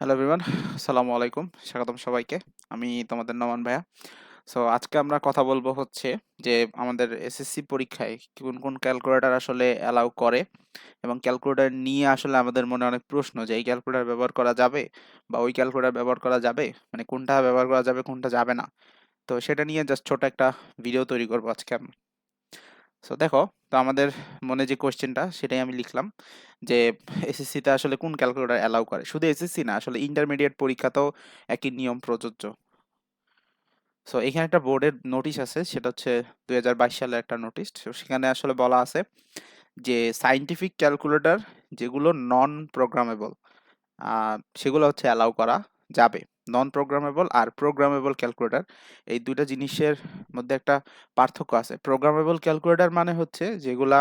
Hello everyone আসসালামু আলাইকুম স্বাগতম সবাইকে আমি তোমাদের নমান ভাইয়া সো আজকে আমরা কথা বলব হচ্ছে যে আমাদের এসএসসি পরীক্ষায় কোন কোন ক্যালকুলেটর আসলে অ্যালাউ করে এবং ক্যালকুলেটার নিয়ে আসলে আমাদের মনে অনেক প্রশ্ন যে এই ক্যালকুলেটার ব্যবহার করা যাবে বা ওই ক্যালকুলেটার ব্যবহার করা যাবে মানে কোনটা ব্যবহার করা যাবে কোনটা যাবে না তো সেটা নিয়ে জাস্ট ছোট একটা ভিডিও তৈরি করব আজকে আমি সো দেখো, তো আমাদের মনে যে কোয়েশ্চেনটা সেটাই আমি লিখলাম যে এসএসসিতে আসলে কোন ক্যালকুলেটর অ্যালাউ করে? শুধু এসএসসি না, আসলে ইন্টারমিডিয়েট পরীক্ষাতেও একই নিয়ম প্রযোজ্য। সো এখানে একটা বোর্ডের নোটিশ আছে, সেটা হচ্ছে দু হাজার বাইশ সালের একটা নোটিশ সেখানে আসলে বলা আছে যে সাইন্টিফিক ক্যালকুলেটর যেগুলো নন প্রোগ্রামেবল সেগুলো হচ্ছে অ্যালাউ করা যাবে। নন প্রোগ্রামেবল আর প্রোগ্রামেবল ক্যালকুলেটর এই দুইটা জিনিসের মধ্যে একটা পার্থক্য আছে। প্রোগ্রামেবল ক্যালকুলেটর মানে হচ্ছে যেগুলা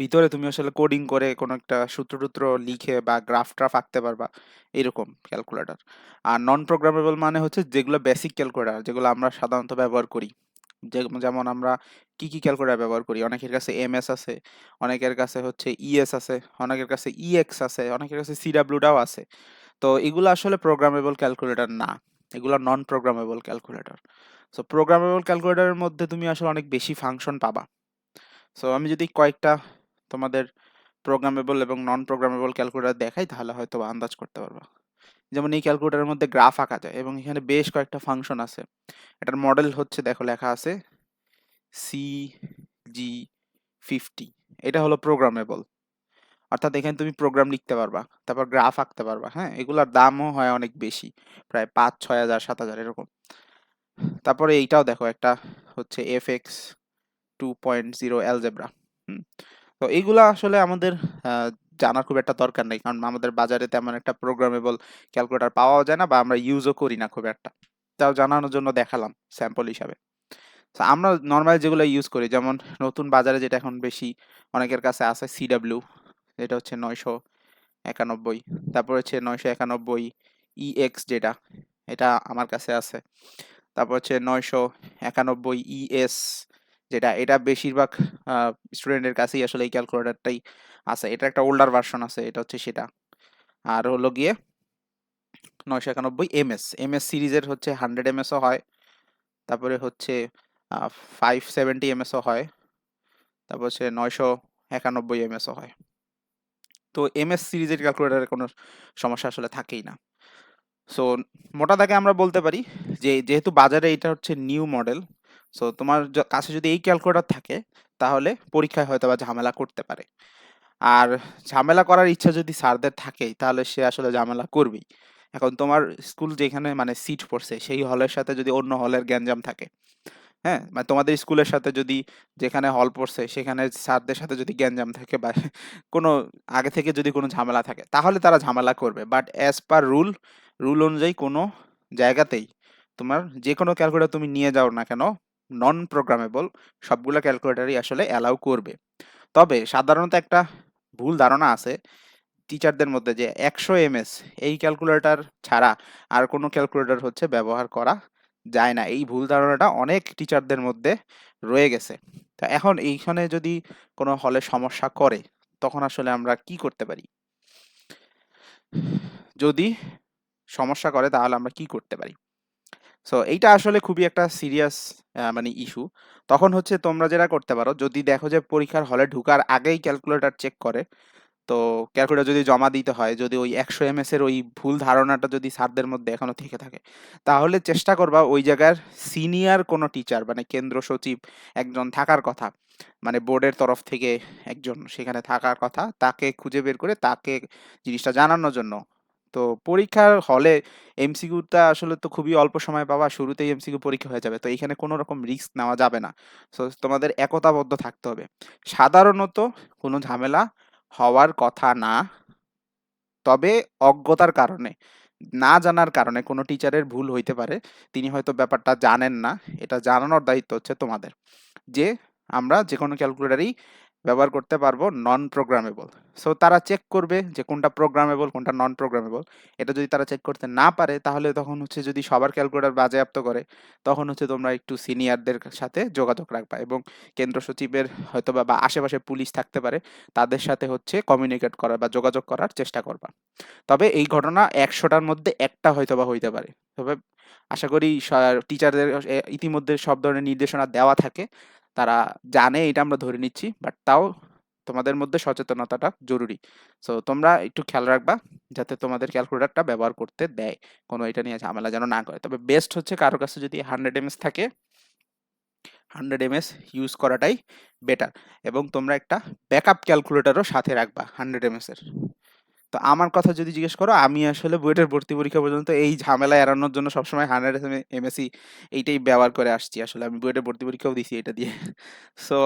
ভিতরে তুমি আসলে কোডিং করে কোনো একটা সূত্র টুত্র লিখে বা গ্রাফ ট্রাফ আঁকতে পারবা, এরকম ক্যালকুলেটর আর নন প্রোগ্রামেবল মানে হচ্ছে যেগুলো বেসিক ক্যালকুলেটর যেগুলো আমরা সাধারণত ব্যবহার করি। যেমন আমরা কি কি ক্যালকুলেটর ব্যবহার করি? অনেকের কাছে এমএস আছে, অনেকের কাছে হচ্ছে ইএস আছে, অনেকের কাছে ইএক্স আছে, অনেকের কাছে সিডাব্লিউটাও আছে। তো এগুলো আসলে প্রোগ্রামেবল ক্যালকুলেটর না। এগুলো non programmable calculator so programmable ক্যালকুলেটরের মধ্যে তুমি আসলে অনেক বেশি ফাংশন পাবা। সো আমি যদি কয়েকটা তোমাদের প্রোগ্রামেবল এবং নন প্রোগ্রামেবল ক্যালকুলেটর দেখাই, তাহলে হয়তো আন্দাজ করতে পারবা। যেমন এই ক্যালকুলেটরের মধ্যে গ্রাফ আঁকা যায় এবং এখানে বেশ কয়েকটা ফাংশন আছে। এটার মডেল হচ্ছে, দেখো লেখা আছে সি জি ফিফটি এটা হলো প্রোগ্রামেবল অর্থাৎ এখানে তুমি প্রোগ্রাম লিখতে পারবা, তারপর গ্রাফ আঁকতে পারবা হ্যাঁ? এগুলোর দামও হয় অনেক বেশি, প্রায় পাঁচ, ছয় হাজার, সাত হাজার এরকম। তারপরে এইটাও দেখো একটা হচ্ছে F X two point zero algebra তো এইগুলা আসলে আমাদের জানার খুব একটা দরকার নেই, কারণ আমাদের বাজারে তেমন একটা প্রোগ্রামেবল ক্যালকুলেটর পাওয়াও যায় না বা আমরা ইউজও করি না খুব একটা। তাও জানানোর জন্য দেখালাম স্যাম্পল হিসাবে। তো আমরা নর্মাল যেগুলো ইউজ করি, যেমন নতুন বাজারে যেটা এখন বেশি অনেকের কাছে আছে সিডাব্লিউ যেটা হচ্ছে নয়শো একানব্বই। তারপর হচ্ছে নয়শো একানব্বই ইএক্স যেটা, এটা আমার কাছে আছে। তারপর হচ্ছে নয়শো একানব্বই ইএস যেটা, এটা বেশিরভাগ স্টুডেন্টের কাছেই আসলে এই ক্যালকুলেটরটাই আছে। এটা একটা ওল্ডার ভার্সন আছে, এটা হচ্ছে সেটা। আর হলো গিয়ে নয়শো একানব্বই এম এস এম এস সিরিজের হচ্ছে হান্ড্রেড এম এসও হয়। তারপরে হচ্ছে ফাইভ সেভেন্টি এম এসও হয়। তারপর হচ্ছে নয়শো একানব্বই এম এসও হয়। তো এম এস সিরিজের ক্যালকুলেটারের কোনো সমস্যা আসলে থাকেই না। সো মোটা দাগে আমরা বলতে পারি যে, যেহেতু বাজারে এটা হচ্ছে নিউ মডেল সো তোমার কাছে যদি এই ক্যালকুলেটর থাকে, তাহলে পরীক্ষায় হয়তো বা ঝামেলা করতে পারে। আর ঝামেলা করার ইচ্ছা যদি স্যারদের থাকে তাহলে সে আসলে ঝামেলা করবেই। এখন তোমার স্কুল যেখানে মানে সিট পড়ছে, সেই হলের সাথে যদি অন্য হলের গ্যাঞ্জাম থাকে হ্যাঁ? মানে তোমাদের স্কুলের সাথে যদি যেখানে হল পড়ছে, সেখানে স্যারদের সাথে যদি গ্যাঞ্জাম থাকে বা কোনো, আগে থেকে যদি কোনো ঝামেলা থাকে, তাহলে তারা ঝামেলা করবে। But as per rule rule অনুযায়ী কোনো জায়গাতেই তোমার যে কোনো ক্যালকুলেটর তুমি নিয়ে যাও না কেন নন প্রোগ্রামেবল সবগুলো ক্যালকুলেটারই আসলে অ্যালাউ করবে। তবে সাধারণত একটা ভুল ধারণা আছে টিচারদের মধ্যে যে একশো এমএস এই ক্যালকুলেটর ছাড়া আর কোনো ক্যালকুলেটর হচ্ছে ব্যবহার করা যায় না। এই ভুল ধারণাটা অনেক টিচারদের মধ্যে রয়ে গেছে। তো এখন এইখানে যদি কোনো হলে সমস্যা করে, তখন আসলে আমরা কি করতে পারি? যদি সমস্যা করে, তাহলে আমরা কি করতে পারি? সো এইটা আসলে খুবই একটা সিরিয়াস মানে ইস্যু তখন হচ্ছে তোমরা যেটা করতে পারো, যদি দেখো যে পরীক্ষার হলে ঢুকার আগেই ক্যালকুলেটর চেক করে তো ক্যালকুলেটার যদি জমা দিতে হয়, যদি ওই একশো এম এর ওই ভুল ধারণাটা যদি স্যারদের মধ্যে এখনও থেকে থাকে, তাহলে চেষ্টা করবা ওই জায়গার সিনিয়র কোনো টিচার মানে কেন্দ্র সচিব একজন থাকার কথা মানে বোর্ডের তরফ থেকে একজন সেখানে থাকার কথা, তাকে খুঁজে বের করে তাকে জিনিসটা জানানোর জন্য। তো পরীক্ষার হলে এমসিকিউটা আসলে তো খুবই অল্প সময় পাবা, শুরুতেই এমসিকিউ পরীক্ষা হয়ে যাবে, তো এখানে কোনো রকম রিস্ক নেওয়া যাবে না। তোমাদের একতাবদ্ধ থাকতে হবে। সাধারণত কোনো ঝামেলা হওয়ার কথা না। তবে অজ্ঞতার কারণে, না জানার কারণে কোনো টিচারের ভুল হইতে পারে। তিনি হয়তো ব্যাপারটা জানেন না। এটা জানানোর দায়িত্ব হচ্ছে তোমাদের। যে আমরা যে কোনো ক্যালকুলেটারই ব্যবহার করতে পারব নন প্রোগ্রামেবল সো তারা চেক করবে যে কোনটা প্রোগ্রামেবল কোনটা নন প্রোগ্রামেবল এটা যদি তারা চেক করতে না পারে, তাহলে তখন হচ্ছে যদি সবার ক্যালকুলেটার বাজেয়াপ্ত করে, তখন হচ্ছে তোমরা একটু সিনিয়রদের সাথে যোগাযোগ রাখবা এবং কেন্দ্র সচিবের হয়তো বা আশেপাশে পুলিশ থাকতে পারে, তাদের সাথে হচ্ছে কমিউনিকেট করার বা যোগাযোগ করার চেষ্টা করবা। তবে এই ঘটনা একশোটার মধ্যে একটা হয়তো বা হইতে পারে। তবে আশা করি টিচারদের ইতিমধ্যে সব ধরনের নির্দেশনা দেওয়া থাকে। তারা জানে এটা আমরা ধরে নিচ্ছি বাট তাও তোমাদের মধ্যে সচেতনতাটা জরুরি। সো তোমরা একটু খেয়াল রাখবা যাতে তোমাদের ক্যালকুলেটরটা ব্যবহার করতে দেয়, কোনো এটা নিয়ে ঝামেলা যেন না করে। তবে বেস্ট হচ্ছে কারও কাছে যদি হান্ড্রেড এমএস থাকে হান্ড্রেড এমএস ইউজ করাটাই বেটার এবং তোমরা একটা ব্যাকআপ ক্যালকুলেটারও সাথে রাখবা হান্ড্রেড এমএস এর। তো আমার কথা যদি জিজ্ঞেস করো, আমি আসলে বুয়েটের ভর্তি পরীক্ষা পর্যন্ত এই ঝামেলা এড়ানোর জন্য সবসময় হান্ড্রেড এমএসি এইটাই ব্যবহার করে আসছি। আসলে আমি বুয়েটের ভর্তি পরীক্ষাও দিছি এটা দিয়ে। সো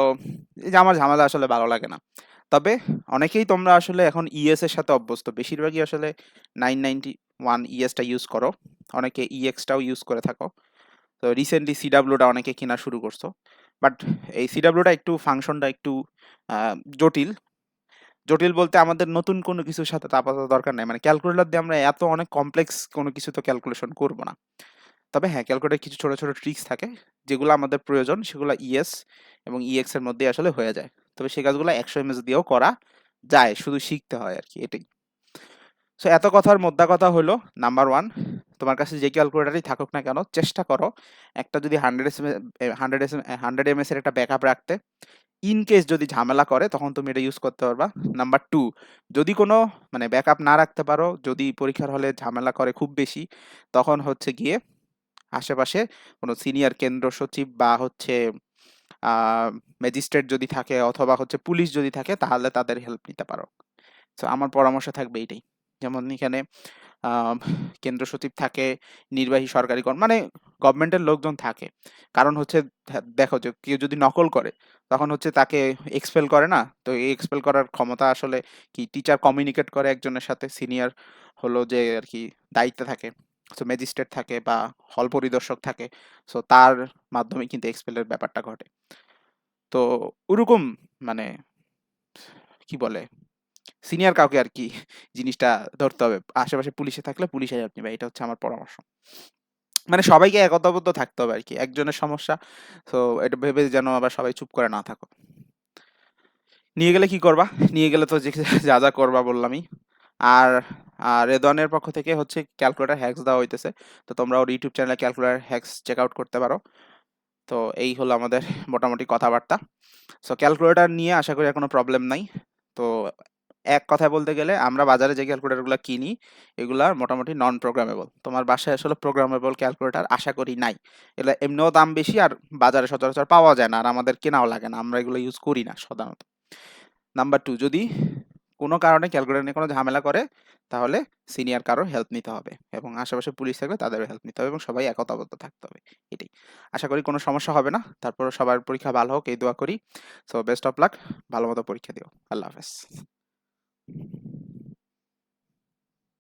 এই যে আমার ঝামেলা আসলে ভালো লাগে না। তবে অনেকেই তোমরা আসলে এখন ইএস এর সাথে অভ্যস্ত। বেশিরভাগই আসলে নাইন নাইনটি ওয়ান ইএসটা ইউজ করো। অনেকে ইএক্সটাও ইউজ করে থাকো। তো রিসেন্টলি সিডাব্লিউটা অনেকে কেনা শুরু করছ। বাট এই সিডাব্লিউটা একটু ফাংশনটা একটু জটিল। জটিল বলতে আমাদের নতুন কোনো কিছুর সাথে আপাতত দরকার নাই। মানে ক্যালকুলেটর দিয়ে আমরা এত অনেক কমপ্লেক্স কোনো কিছু তো ক্যালকুলেশন করব না। তবে হ্যাঁ ক্যালকুলেটর কিছু ছোট ছোট ট্রিক্স থাকে, যেগুলো আমাদের প্রয়োজন, সেগুলো ইএস এবং ইএক্স এর মধ্যে আসলে হয়ে যায়। তবে সেই কাজগুলো একশো এমএস দিয়েও করা যায়, শুধু শিখতে হয় আর কি, এটাই। সো এত কথার মোদ্দা কথা হলো নাম্বার ওয়ান তোমার কাছে যে ক্যালকুলেটারই থাকুক না কেন, চেষ্টা করো, একটা যদি hundred S hundred S hundred MS এর একটা ব্যাকআপ রাখতে। ইন কেস যদি ঝামেলা করে, তখন তুমি এটা ইউজ করতে পারবা। নাম্বার টু যদি কোনো মানে ব্যাকআপ না রাখতে পারো, যদি পরীক্ষার হলে ঝামেলা করে খুব বেশি, তখন হচ্ছে গিয়ে আশেপাশে কোনো সিনিয়র কেন্দ্র সচিব বা হচ্ছে ম্যাজিস্ট্রেট যদি থাকে অথবা হচ্ছে পুলিশ যদি থাকে, তাহলে তাদের হেল্প নিতে পারো। তো আমার পরামর্শ থাকবে এইটাই যেমন এখানে কেন্দ্র সচিব থাকে, নির্বাহী সরকারি মানে গভর্নমেন্টের লোকজন থাকে। কারণ হচ্ছে দেখো যে কেউ যদি নকল করে, তখন হচ্ছে তাকে এক্সপেল করে না। তো এই এক্সপেল করার ক্ষমতা আসলে কি? টিচার কমিউনিকেট করে একজনের সাথে সিনিয়র হলো যে আর কি দায়িত্বে থাকে সো ম্যাজিস্ট্রেট থাকে বা হল পরিদর্শক থাকে সো তার মাধ্যমে কিন্তু এক্সপেলের ব্যাপারটা ঘটে। তো ওরকম মানে কি বলে? সিনিয়র কাউকে আর কি জিনিসটা ধরতে হবে। আশেপাশে পুলিশে থাকলে পুলিশে হেল্প নেবে, এটা হচ্ছে আমার পরামর্শ। মানে সবাইকে একতাবদ্ধ থাকতে হবে আর কি একজনের সমস্যা, তো এটা ভেবে যেন আবার সবাই চুপ করে না থাকো নিয়ে গেলে কি করবা? নিয়ে গেলে তো যে যা যা করবা বললামই। আর আর রেদনের পক্ষ থেকে হচ্ছে ক্যালকুলেটর হ্যাক্স দেওয়া হইতেছে, তো তোমরা ওর ইউটিউব চ্যানেলে ক্যালকুলেটর হ্যাক্স চেক আউট করতে পারো। তো এই হলো আমাদের মোটামুটি কথাবার্তা। সো ক্যালকুলেটর নিয়ে আশা করি কোনো প্রবলেম নাই। তো এক কথায় বলতে গেলে আমরা বাজারে যে ক্যালকুলেটরগুলো কিনি, এগুলা মোটামুটি নন প্রোগ্রামেবল তোমার বাসায় আসলে প্রোগ্রামেবল ক্যালকুলেটর আশা করি নাই। এগুলো এমনিও দাম বেশি আর বাজারে সচরাচর পাওয়া যায় না আর আমাদের কেনাও লাগে না, আমরা এগুলো ইউজ করি না সাধারণত। নাম্বার টু যদি কোনো কারণে ক্যালকুলেটর নিয়ে কোনো ঝামেলা করে, তাহলে সিনিয়র কারও হেল্প নিতে হবে এবং আশেপাশে পুলিশ থাকলে তাদেরও হেল্প নিতে হবে এবং সবাই একতাবদ্ধ থাকতে হবে, এটাই। আশা করি কোনো সমস্যা হবে না তারপর সবার পরীক্ষা ভালো হোক, এই দোয়া করি। সো বেস্ট অফ লাক ভালো মতো পরীক্ষা দিও। আল্লাহ হাফেজ। Mm-hmm.